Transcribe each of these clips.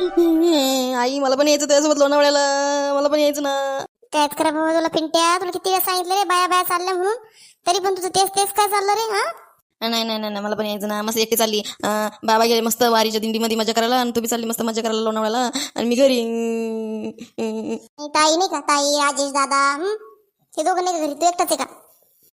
आई मला पण यायचं त्याच्यासोबत लोणावळ्याला. मला पण यायचं ना. त्यात करा बाबा तुला पिंट्या. तुला किती वेळा सांगितलं रे बाया बाया चालल्या म्हणून. तरी पण तुझं तेच तेच काय चाललं रे हा? नाही नाही नाही नाही, मला पण यायचं ना. मस्त एकटी चालली. अं, बाबा गेले मस्त वारीच्या दिंडीमध्ये मजा करायला आणि तुम्ही चालली मस्त मजा करायला लोणावळ्याला. आणि मी घरी. अं, ताई नाही का? ताई राजेश दादा हं? हे दोघं नाही का घरी? तू एकटाच आहे का?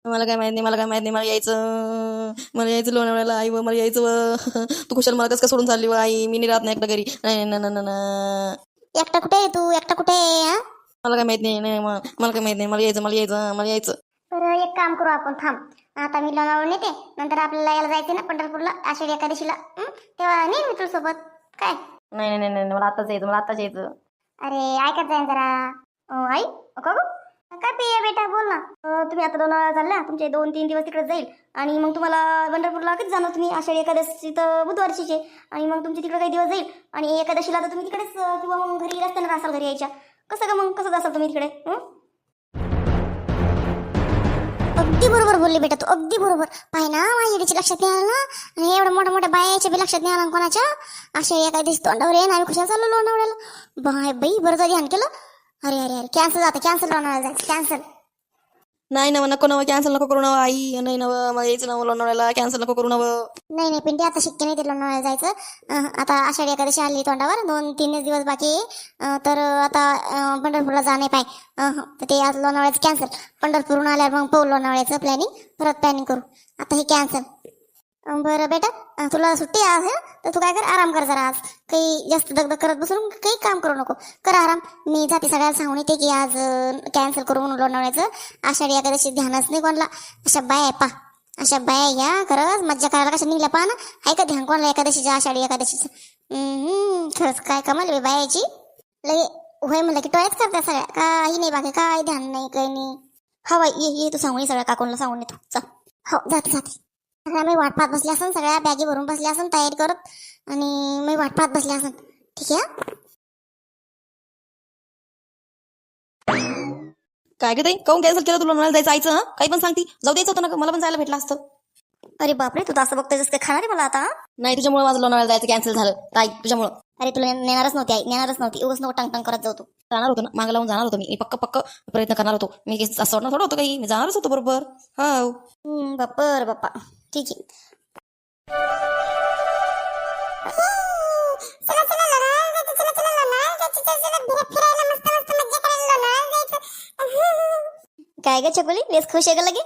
मला काय माहीत नाही मला काय माहीत नाही मला यायचं. मला यायचं लोणावळ्याला आई व मला यायचं व. तू कुशाल मला कसं काय सोडून चालली व आई? मी नाही राहत नाही एकटा घरी. नाही नाही नाही नाही एकटा कुठे आहे तू? एकटा कुठे आहे हा? मला काय माहीत नाही नाही म- मला काय माहीत नाही मला यायचं मला यायचं मला यायचं. तर एक काम करू आपण थांब. आता मी लोणावळ नेते नंतर आपल्याला यायला जायचं ना पंढरपूरला आषाढी एकादशीला. हं? तेव्हा नेईन मी तुझ्यासोबत. काय? नाही नाही नाही नाही मला आताच यायचं मला आताच यायचं. अरे ऐकत जाईन जरा. अं, आई का गं? काय पिये बेटा बोल ना अं, तुम्ही आता लोणावळा चालल्या तुमचे दोन तीन दिवस तिकडे जाईल. आणि मग तुम्हाला पंढरपूरला कधी जाणार तुम्ही? आषाढी एकादशी तर बुधवारचीचे आणि मग तुमचे तिकडे काही दिवस जाईल. आणि एकादशीला तर तुम्ही तिकडेच किंवा मग घरी रस्त्यानं असाल घरी यायच्या? कसं का मग? कसं जासाल तुम्ही तिकडे? अगदी बरोबर बोलली बेटा तू अगदी बरोबर. पाय ना माझ्या लक्षात नाही आलं ना? आणि एवढं मोठ्या मोठ्या बायाच्या बी लक्षात नाही आलं ना कोणाच्या? अशा एका दिवशी तोंडावर येईन आम्ही खुशाल चाललो लोणावळ्याला. बाय बाई बरं झालं ध्यान केलं. अरे अरे अरे कॅन्सल जातं कॅन्सल लोणावळ्याला जायचं कॅन्सल नाही ना नको नवं कॅन्सल नको करू नवं आई नाही नवं मला यायचं नवं लोणावळ्याला कॅन्सल नको करू नवं. नाही नाही पिंटी आता शक्य नाही ते लोणावळ्याला जायचं. अं, आता आषाढी एकादशी आली तोंडावर दोन तीनच दिवस बाकी आहे. अं, तर आता अं, पंढरपूरला जाणे पाय. अं, तर ते आज लोणावळ्याचं कॅन्सल पंढरपूरहून आल्यावर मग पाहू लोणावळ्याचं प्लॅनिंग परत प्लॅनिंग करू. आता हे कॅन्सल बरं बेटा तुला सुट्टी आहे आज, तर तू काय कर आराम कर जरा आज. काही जास्त दगदग करत बसून काही काम करू नको. कर आराम. मी जाते सगळ्याला सांगून येते की आज कॅन्सल करून म्हणून लोणावळ्याचं. आषाढी एकादशी ध्यानच नाही कोणला. अशा बाय पा. अशा बाया या खरंच. मज्जा करायला कशा निघल्या पहा ना. आहे का ध्यान कोणाला एकादशीच्या आषाढी एकादशीचं. खरंच काय कमाल बायाची. लगे होय म्हणलं की टोळ्याच करत्या सगळ्या. काही नाही बाकी काय ध्यान नाही काही नाही. हो हवा ये ये तू सांगून ये सगळ्या काकूनला सांगून येतो चल. हो जाते जाते. मी वाट पाहत बसल्या असन सगळ्या बॅगी भरून बसल्या असन तयारी करत आणि मी वाट पाहत बसल्या असन. ठीक आहे? काय ताई? काऊन कॅन्सल केलं तुला? लोणावळ्याला जायचं आईचं हं? काही पण सांगती. जाऊ द्यायचं होतं ना मला पण जायला भेटलं असतं. अरे बापरे तू तर असं बघतोय जसं काय खाणार आहे मला आता? नाही तुझ्यामुळे माझं लोणावळ्याला जायचं कॅन्सल झालं. ताई तुझ्यामुळं. अरे तुला नेणारच नव्हती आई नेणारच नव्हती. उगाच नको टंग टंग करत जाऊ तू. जाणार होतो ना? मागं लावून जाणार होतो मी. पक्क पक्क प्रयत्न करणार होतो. मी असं वाटणार थोडं होतं काही. मी जाणारच होतो बरोबर. हो. हम्म, बाप्पा रे बाप्पा. ठीक आहे काय ग छकुली लेस खुश आहे का लगे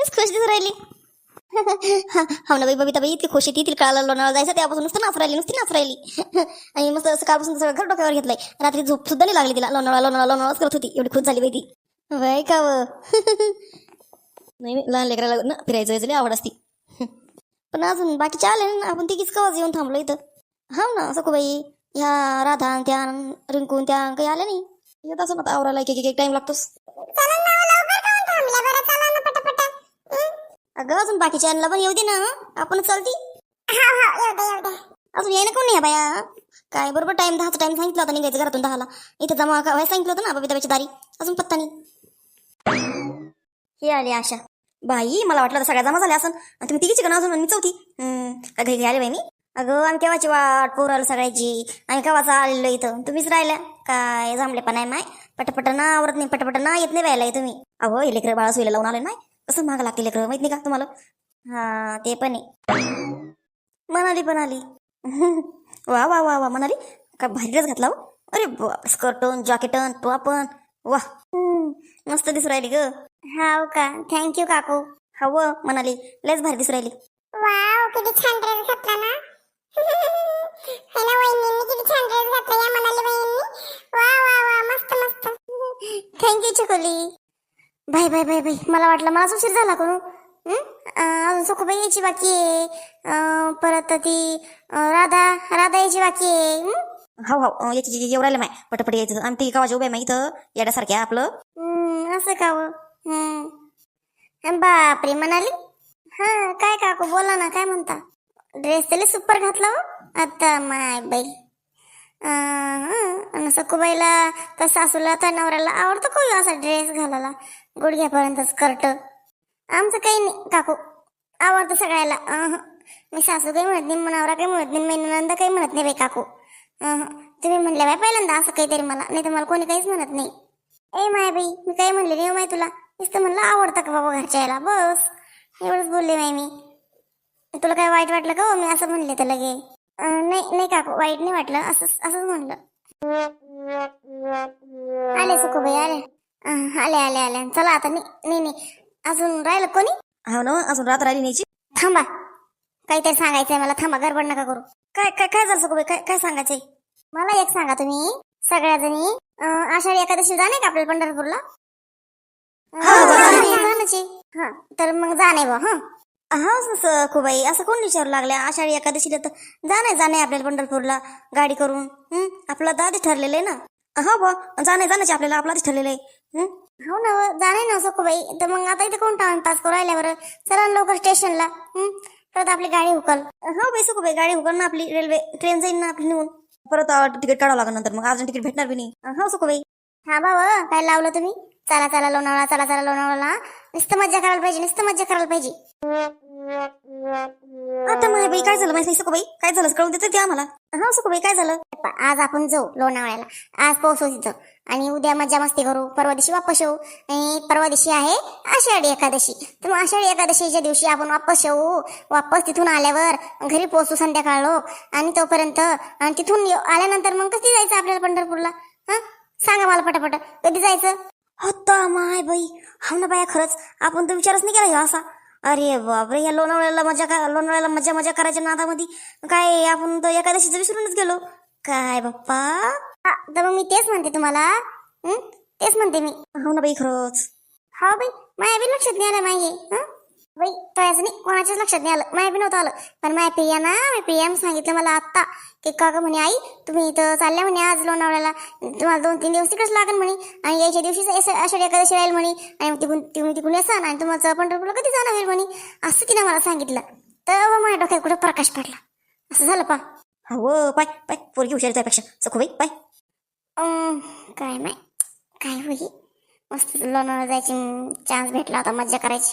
लेस खुश दिसून राहिली. हो ना बाई बबिता बाई इतकी खुशी आहे ती. तिला लोणावळा जायचं त्यापासून नुसतं नाच राहिली नुसती नाच राहिली. आणि मस्त सकाळपासून सगळं घर डोक्यावर घेतलंय. रात्री झोप सुद्धा नाही लागली तिला. लोणावळा लोणावळा लोणावळाच करत होती. एवढी खुश झाली बाई ती. वय का नाही लहान लेकराला ना फिरायचं यायचं आवड असती. पण अजून बाकीचे आले ना आपण तिघीच कवाच येऊन थांबलो इथं? हा ना असं बाई ह्या राधा आणि त्या रिंकून त्या काही आल्या नाही? येत असं ना आवरायला एक एक टाइम लागतोच. अगं अजून बाकीच्या यांना पण येऊ दे ना आपण चालती. अजून येणं कोण नाही बाया काय बरोबर टाइम दहाचा टाइम सांगितलं होता निघायचं घरातून दहाला. इथं जमा व्हायला सांगितलं होतं ना बबिताबाची दारी. अजून पत्ता नाही. हे आली आशा. बाई मला वाटलं तर सगळ्या जमा झाल्या असं आणि तुम्ही तिघीची का ना अजून मी चौथी. का घरी आले बाई मी? अगं आम्ही केव्हाची वाट पोराला सगळ्याची? आम्ही केव्हाच आलेलो इथं? तुम्हीच राहिल्या. काय जमले पण नाही माय. पटपट ना आवरत नाही पटपट ना येत नाही व्हायला तुम्ही. अहो हे लेकरं बाळा सुईला लावून आले नाही कसं महाग लागते लेकरं माहीत नाही का तुम्हाला? हा ते पण आहे. मनाली पण आली वा वा वा वा म्हणाली का भारीच घातला हो. अरे स्कर्टन जॅकेटन तो आपण वा. मस्त दिसू राहिली ग. हाव का? थँक्यू काकू. हव म्हणाली. लयच भारी दिसू राहिली. वाव किती छान ड्रेस घातला ना? है ना वहिनींनी? किती छान ड्रेस घातला या मनाली वहिनी वा वा वा मस्त मस्त. थँक्यू चकोली बाय बाय बाय बाय मला वाटलं मलाच उशीर झाला करू. अजून सुखबाई यायची बाकी आहे. परत ती राधा राधा यायची बाकी आहे. हं? हो हो याची येऊ राहिलं माय. पटपट यायचं. आम्ही ती गावाच्या उभ्या इथं. येण्यासारख्या आपलं. हं, असं का हम्म. बापरे म्हणाली हा काय काकू बोला ना काय म्हणता? ड्रेस त्याला सुपर घातला हो. आता माय बाई. आणि सखूबाईला तर सासूला तर नवऱ्याला आवडतो कोणी हो असा ड्रेस घालायला? गुडघ्यापर्यंत स्कर्ट आमचं काही नाही काकू. आवडतं सगळ्याला. मी सासू काही म्हणत नाही नवरा काही म्हणत नाही मी नंदा काही म्हणत नाही बाई काकू. तुम्ही म्हणल्या बाई पहिल्यांदा असं काहीतरी मला नाही तर मला कोणी काहीच म्हणत नाही. ए माय बाई मी काही म्हणले नाही हो माय तुला. नुसतं म्हणलं आवडतं का बाबा घरच्या याला? बस. एवढंच बोलले माय मी. तुला काय वाईट वाटलं का हो? मी असं म्हणले तर लगे. अं, नाही नाही काकू वाईट नाही वाटलं? असं असंच म्हणलं. आले सुखबाई आले. आले आले आले. चला आता नाही नाही नाही. अजून राहिलं कोणी? हो ना अजून रात राहिली न्यायची थांबा. काहीतरी सांगायचंय मला. थांबा गडबड नका करू. काय काय काय झालं सुखबाई? काय काय सांगायचंय? मला एक सांगा तुम्ही सगळ्या जणी आषाढी एकादशी जाणे का आपल्याला पंढरपूरला? हा तर मग जाणे बा हा. हा खुबाई असं कोण विचारू लागल्या? आषाढी एकादशीला तर जाणे जाणे आपल्याला पंढरपूरला गाडी करून हं? आपलं आधी ठरलेलं आहे ना? हा बा जाणे जाण्याचे आपल्याला आपलं ठरलेलं आहे हं? हो ना व, जाणे ना सुखबाई तर मग आता इथे कोण टाइम पास करू राहिल्या बरं? चला लवकर स्टेशनला हं? परत आपली गाडी हुकल. हो बाई सुखबाई गाडी हुकल ना आपली रेल्वे ट्रेन जाईल ना आपली निघून. परत तिकीट काढावं लागेल नंतर मग अजून तिकीट भेटणार बी नाही. हो सुखबाई हा बाबा काय लावलं तुम्ही? चला चला लोणावळा चला चला लोणावळा नुसतं मज्जा करायला पाहिजे नुसतं मज्जा करायला पाहिजे. आता माझ्या बाई काय झालं माहिती सुखबाई? काय झालं कळून देते ते आम्हाला? हो सुखबाई काय झालं? आज आपण जाऊ लोणावळ्याला. आज पोहोचू तिथं. आणि उद्या मज्जा मस्ती करू. परवा दिवशी वापस येऊ. आणि परवा दिवशी आहे आषाढी एकादशी. तर मग आषाढी एकादशीच्या दिवशी आपण वापस येऊ. वापस तिथून आल्यावर घरी पोहोचू संध्याकाळ लोक. आणि तोपर्यंत आणि तिथून आल्यानंतर मग कधी जायचं आपल्याला पंढरपूरला? हा? सांगा मला पटापट. कधी जायचं? होता माय बाई. हा ना बाया खरंच. आपण तर विचारच नाही केला असा. अरे बापरे या लोणावळ्याला मजा का लोणावळ्याला मजा मजा करायच्या नादामध्ये काय आपण तर एकादशीचं विसरूनच गेलो. काय बाप्पा? तर मग मी तेच म्हणते तुम्हाला? तेच म्हणते मी. हो ना बाई खरंच. हा बाई माया बी लक्षात नाही आलं मागे बाई तयाचं नाही कोणाच्याच लक्षात नाही आलं. माया बी नव्हतं आलं. पण माया प्रिया ना माझ्या प्रियानं सांगितलं मला आत्ता की काका म्हणे आई तुम्ही इथं चालल्या म्हणे आज लोणावळ्याला. तुम्हाला दोन तीन दिवस तिकडेच लागेल म्हणे. आणि यायच्या दिवशी आषाढी एकादशी राहील म्हणे. आणि तिकून तुम्ही तिकून येसान आणि तुम्हाला पंढरपूरला कधी जाणार होईल म्हणे. असं तिने मला सांगितलं. तर माझ्या डोक्यात कुठं प्रकाश पडला. असं झालं पा हो पाय पाय पोरगी हुशार त्यापेक्षा. सखो बाई पाय अं, काय माय काय होई मस्त लोणावळा जायची चान्स भेटला होता मज्जा करायची.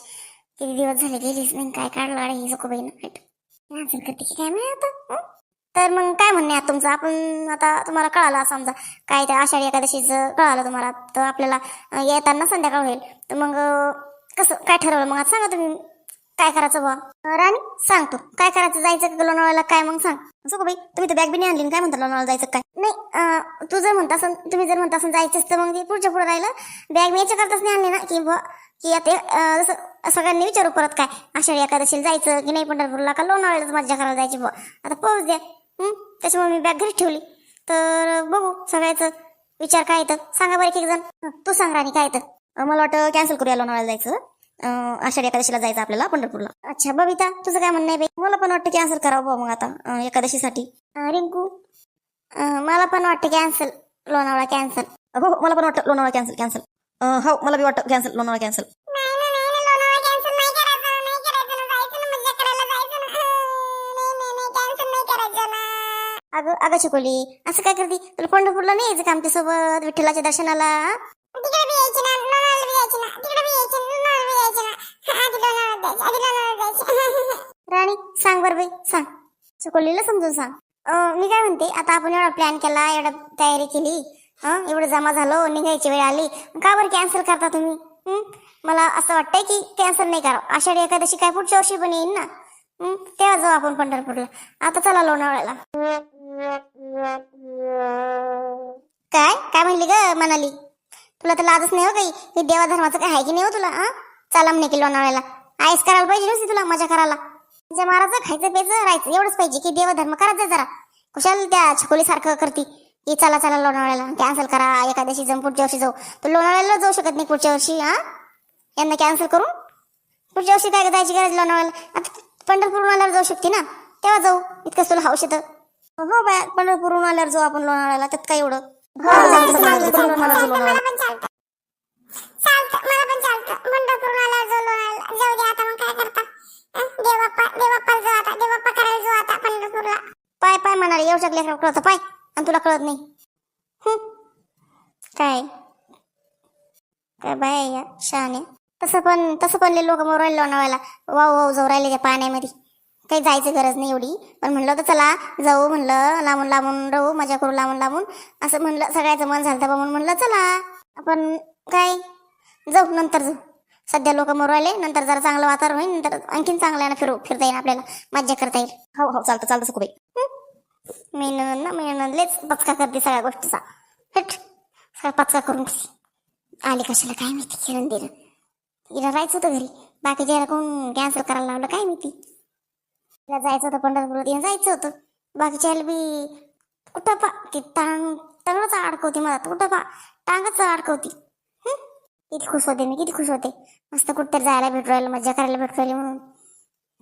किती दिवस झाले गेलीच नाही काय काढलं अरे ही सोको बहीण कॅन्सल करते की काय माहिती आता? तर मग काय म्हणणे आता तुमचं? आपण आता तुम्हाला कळालं समजा. काय त्या आषाढी एकादशीचं कळालं तुम्हाला. तर आपल्याला येताना संध्याकाळ होईल. तर मग कसं? काय ठरवलं? मग आता सांगा तुम्ही. काय करायचं बा राणी सांगतो काय करायचं? जायचं का लोणावळ्याला? काय मग सांग. सखो बाई? तुम्ही तर बॅग बी नाही आणली काय म्हणता लोणावळ्याला जायचं काय नाही तू जर म्हणता असन तुम्ही जर म्हणता असन जायचंच तर मग ते पुढच्या पुढे राहिलं. बॅग मी याच्या करताच नाही आणली ना? की बुवा की आता जसं सगळ्यांनी विचारू परत काय? आषाढी एकादशीला जायचं की नाही पंढरपूरला का लोणावळ्यालाच मज्जा करायला जायची बुवा? आता पाऊस द्या. त्याच्यामुळे मी बॅग घरीच ठेवली. तर बघू सगळ्याचं विचार काय येतं. सांगा बरं एक एक जण तू सांग राणी काय येतं? मला वाटतं कॅन्सल करूया लोणावळ्याला जायचं. आषाढी एकादशीला जायचं आपल्याला पंढरपूरला. अच्छा बबिता तुझं काय म्हणणं आहे बाई? मला पण वाटतं कॅन्सल करावं बुवा मग आता एकादशीसाठी. रिंकू मला पण वाटतं कॅन्सल लोणावळा कॅन्सल हो हो, मला पण वाटतं लोणावळा कॅन्सल कॅन्सल हो मला बी वाटतं कॅन्सल लोणावळा कॅन्सल अगं अगं शिकवली असं काय करते? तुला पंढरपूरला नाही यायचं का आमच्यासोबत विठ्ठलाच्या दर्शनाला तिकडे बी यायची ना लोणावळा बी यायची ना तिकडे बी यायची ना. जायचं आधी जायचं राणी सांग बरं बाई सांग. चुकवलेलं समजून सांग. अं, मी काय म्हणते आता आपण एवढा प्लॅन केला एवढा तयारी केली हं एवढं जमा झालो निघायची वेळ आली का बरं कॅन्सल करता तुम्ही? हं? मला असं वाटतंय की कॅन्सल नाही करावं. आषाढी एकादशी काय पुढच्या वर्षी पण येईन ना? हं? तेव्हा जाऊ आपण पंढरपूरला. आता चला लोणावळ्याला. काय? काय म्हणली ग म्हणाली तुला तर लाजच नाही हो काही हे देवाधर्माचं काय आहे की नाही हो तुला हा? चला म्हणे की लोणावळ्याला. आईस करायला पाहिजे नुसती तुला मजा करायला. म्हणजे मारायचं खायचं प्यायचं राहायचं. एवढंच पाहिजे की देव धर्म करायचं जरा. कुशाल त्या छकोली सारखं करती. की चला चला लोणावळ्याला. कॅन्सल करा. एकादशी जम पुढच्या वर्षी जाऊ. तर लोणावळ्याला जाऊ शकत नाही पुढच्या वर्षी हा? यांना कॅन्सल करून? पुढच्या वर्षी काय जायची गरज लोणावळ्याला? आता पंढरपूरून आल्यावर जाऊ शकते ना? तेव्हा जाऊ. इतकं तुला हौश येतं हो बाय. पंढरपूरहून आल्यावर जाऊ आपण लोणावळ्याला. त्यात काय एवढं? येऊ शकले कळतं पाय. आणि तुला कळत नाही. काय? काय बाय या? शहाणे तसं पण तसं पण लोक मोरायला लोणावायला लोणावळ्याला. वाव वाव जाऊ राहिले त्या पाण्यामध्ये. काही जायचं गरज नाही एवढी. पण म्हणलं तर चला जाऊ म्हणलं लांबून लांबून राहू मजा करू लांबून लांबून. असं म्हणलं सगळ्याचं मन झालं म्हणून म्हणलं चला. आपण काय? जाऊ नंतर जाऊ. सध्या लोक मरवायले नंतर जरा चांगलं वातावरण होईल नंतर आणखीन चांगल्यानं फिरू फिरता येईल आपल्याला. मज्जा करता येईल. हो हो चालतं चालतं सुखबाई. मी नंद ना मी नंदलेच पचका करते सगळ्या गोष्टीचा. हट सगळा पचका करून ठेवली. आली कशाला काय माहिती किरण दिलं तिला राहायचं होतं घरी. बाकीच्या याला कोण कॅन्सल करायला लावलं काय माहिती. तिला जायचं होतं पंढरपूरला तिला जायचं होतं. बाकीच्या याला बी कुठं पा ती टांग टांगच अडकवते मला कुठं पा टांगच अडकवती. किती खुश होते मी किती खुश होते. मस्त कुठतरी जायला भेटू राहिलं मजा करायला भेटू राहिली म्हणून.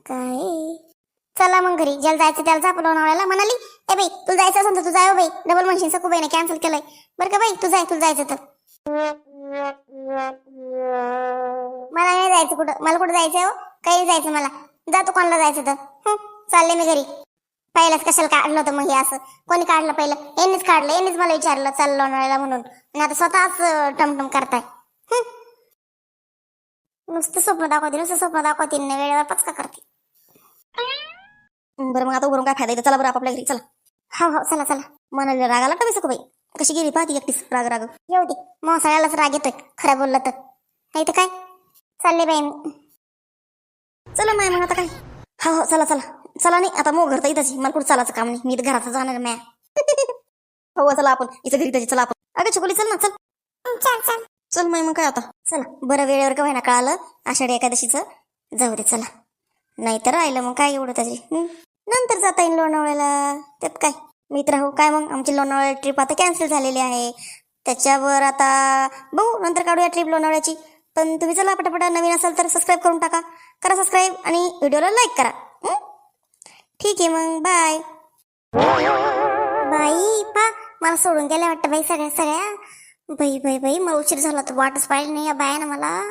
काय? चला मग घरी. ज्याला जायचं त्याला जा लोणावळ्याला म्हणाली ए बाई तू जायचं असेल तर तू जाय हो बाई. डबल म्हणशील सकू बाईने कॅन्सल केलंय. बरं का बाई तू जाय तुला जायचं तर. मला नाही जायचं कुठं. मला कुठं जायचंय हो? काही जायचं मला. जातो कोणाला जायचं तर. चालले मी घरी. पहिल्याच कशाला काढलं होतं मग हे असं? कोणी काढलं पहिलं? यांनीच काढलं. यांनीच मला विचारलं चाल लोणावळ्याला म्हणून. आणि आता स्वतःच टमटम करताय. नुसतं स्वप्न दाखवते नुसतं स्वप्न दाखवते. वेळेवर पचका करते. बरं मग आता उभं राहून काय फायदा इथं? चला बरं आपापल्या घरी चला. हो हो चला चला. मनाला राग आला का बी सकोबाई कशी गेली पाहती एकटीच राग राग? येऊ दे. मग सगळ्यालाच राग येतोय. खरं बोललं तर. नाही तर काय? चालले बाई मी. चला माय मग आता काय? हो हो चला चला. चला नाही आता मग घर तर इथंच. मला कुठं चालायचं काम नाही. मी तर घरात जाणार मॅ हो चला आपण. इथं घरी त्याची चला आपण. अगं छोकली चल ना चल. चल चल. चल माय मग काय आता? चला. बरं वेळेवर का व्हायना कळालं? आषाढी एकादशीचं. जाऊ दे चला. नाही तर राहिलं मग काय एवढं त्याची हं? नंतर जाता येईल लोणावळ्याला. त्यात काय? मित्र हो राहू. काय मग? आमची लोणावळ्या ट्रिप आता कॅन्सल झालेली आहे. त्याच्यावर आता बघू. नंतर काढूया ट्रिप लोणावळ्याची. पण तुम्ही चला पटापटा नवीन असाल तर सबस्क्राईब करून टाका. करा सबस्क्राईब आणि व्हिडिओला लाईक करा. ठीक आहे मग. बाय बाई पा. मला सोडून गेल्या वाटतं बाई सगळ्या सगळ्या. बाई बाई बाई. मला उशीर झाला. तर वाटच पाहिजे नाही या बायानं मला.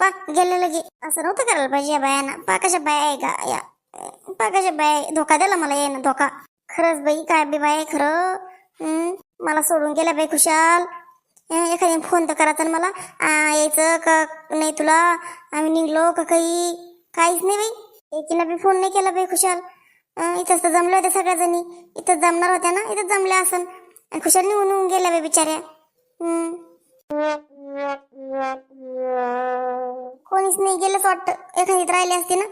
पा गेले लगे. असं नव्हतं करायला पाहिजे या बायानं. पा कशा बाया आहे का या. पा बाई धोका दिला मला येणं धोका. खरंच बाई काय बी बाई खरं? मला सोडून गेला बाई खुशाल. हं, एखाद्याने फोन तर करायचा मला. यायचं का नाही तुला? आम्ही निघलो का काही? काहीच नाही बाई. एकीनं बी फोन नाही केला बाई खुशाल. इथंच तर जमलं होत्या सगळ्या जणी इथंच जमणार होत्या ना? इथंच जमल्या असन. आणि खुशाल निघून निघून गेल्या बाई बिचाऱ्या. कोणीच नाही गेलंच वाटतं. एखादीत राहिली असते ना?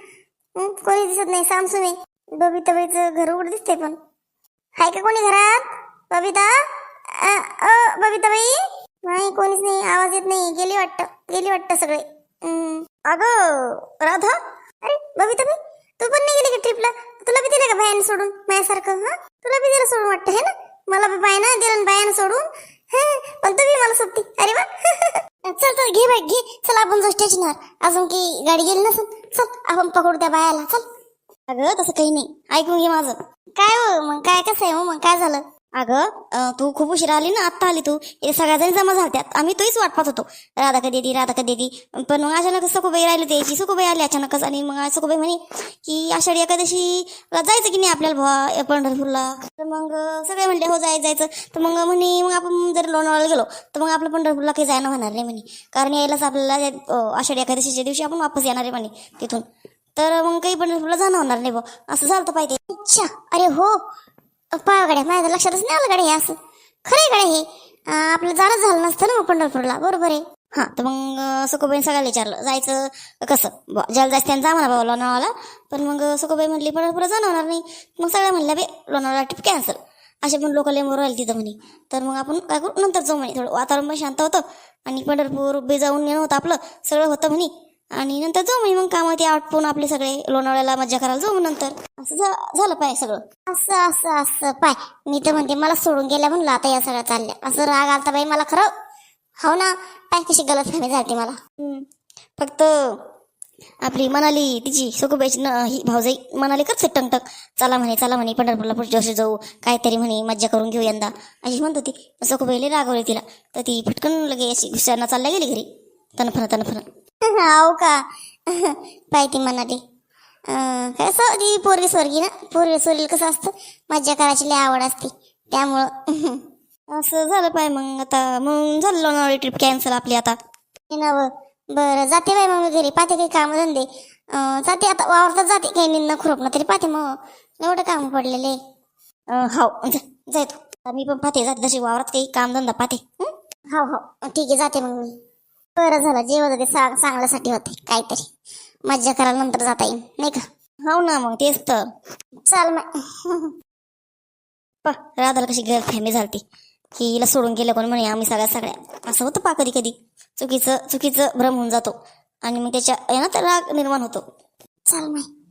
कोणी दिसत नाही. सामसुमे नाही बबिता घर उघड दिसते पण. हाय का कोणी घरात? बबिता? अ, बबिता बाई? नाही कोणीच नाही. आवाज येत नाही. गेली वाटतं. गेली वाटतं सगळे. अगं राधा? अरे बबिता बाई तू पण नाही गेली का ट्रिपला तुला बी दिलं का बायानं सोडून? माझ्यासारखं हा? तुला बी दिलं सोडून वाटतं हे ना? मला बी बायना दिलं ना बायानं सोडून. पण तू बी मला सोबती. अरे वा. चल चल घे बाई घे. चल आपण जाऊ स्टेशनवर अजून की गाडी गेली नसून चल आपण पकडू त्या बायाला चल. अगं तसं काही नाही. ऐकून घे माझं. काय हो मग काय कसं आहे हो मग काय झालं? अगं तू खूप उशीर आली ना आत्ता आली तू. सगळ्याजणी सगळ्या जणी जमा झाल्यात आम्ही तोच वाट पाहत होतो. राधा कधी येते राधा कधी येते पण मग अचानक सकोबाई राहिली त्याची सुखबाई आली अचानकच आणि मग सुखबाई म्हणे की आषाढी एकादशीला जायचं की नाही आपल्याला बुवा पंढरपूरला? तर मग सगळे म्हणले हो जाय जायचं. तर मग म्हणे मग आपण जर लोणावळ्याला गेलो तर मग आपलं पंढरपूरला काही जाणं होणार नाही म्हणे. कारण यायलाच आपल्याला आषाढी एकादशीच्या दिवशी आपण वापस येणार आहे म्हणे तिथून. तर मग काही पंढरपूरला जाणं होणार नाही बुवा. असं झालं पाहिजे. अच्छा. अरे हो. पहा गड्या माझ्या लक्षातच नाही आलं गड्या हे असं. खरंय गड्या हे. आपलं जाणंच झालं नसतं ना पंढरपूरला. बरोबर आहे. हां तर मग सकोबाईने सगळ्याला विचारलं. जायचं कसं? ज्याला जायचं त्यांना जा म्हणा बाबा लोणावळा पण मग सकोबाई म्हणली पंढरपूरला जाणं होणार नाही. मग सगळ्या म्हणल्या बे लोणावळा ट्रिप कॅन्सल असे पण लोकल एमवर राहिले तिथं म्हणे. तर मग आपण काय करू? नंतर जाऊ म्हणे. थोडं वातावरण पण शांत होतं. आणि पंढरपूर बे जाऊन येणं होतं आपलं. सगळं होतं म्हणे. आणि नंतर जाऊ म्हणे मग कामात ते आटपून आपले सगळे लोणावळ्याला मज्जा करायला जाऊ नंतर. असं झालं पाहिजे सगळं. असं असं असं पाय. मी तर म्हणते मला सोडून गेल्या म्हणलं आता या सगळ्या चालल्या. असं राग आलता बाई मला खरं. हो ना? पाय कशी गलत फहमी झाली मला. फक्त आपली मनाली तिची सुखबाईची न ही भाऊजाई मनाली करते टंगटक चला म्हणे चला म्हणे पंढरपूरला पुढच्या वर्षी जाऊ. काहीतरी म्हणे मज्जा करून घेऊ यंदा. अशी म्हणत होती. सुखबाईला रागवली तिला. तर ती फटकन लगे अशी घुसऱ्यांना चालल्या गेली घरी. तनफन तनफन. हो का? पाय म्हणाली कसं ती. पोरगी स्वर्गी ना? पोरगी स्वर्गी कसं असतं? मज्जा करायची लय आवड असते. त्यामुळं. असं झालं पाय मग आता. मग झालं लोणावळी ट्रिप कॅन्सल आपली आता. हे ना बरं जाते बाय मग घरी. पाहते काही काम धंदे जाते आता. वावरतात जाते. काही निंदणं खुरपणं तरी पाहते मग. एवढं काम पडलेले हो जा जाय तू मी पण पाहते. जाते तशी वावरात काही कामधंदा पाहते. हो? हो ठीक आहे जाते मग मी. बरं झालं जे होतं ते चा- चांगल्यासाठी होते काहीतरी. मज्जा करायला नंतर जाता येईल नाही का? हो ना मग तेच तर. चाल मग. राधाला कशी गैरफहमी झाली की हिला सोडून गेलं कोण म्हणे आम्ही सगळ्या सगळ्या. असं होतं पा कधी कधी. चुकीचं चुकीचं भ्रम होऊन जातो. आणि मग त्याच्या आहे ना तर राग निर्माण होतो. चाल नाही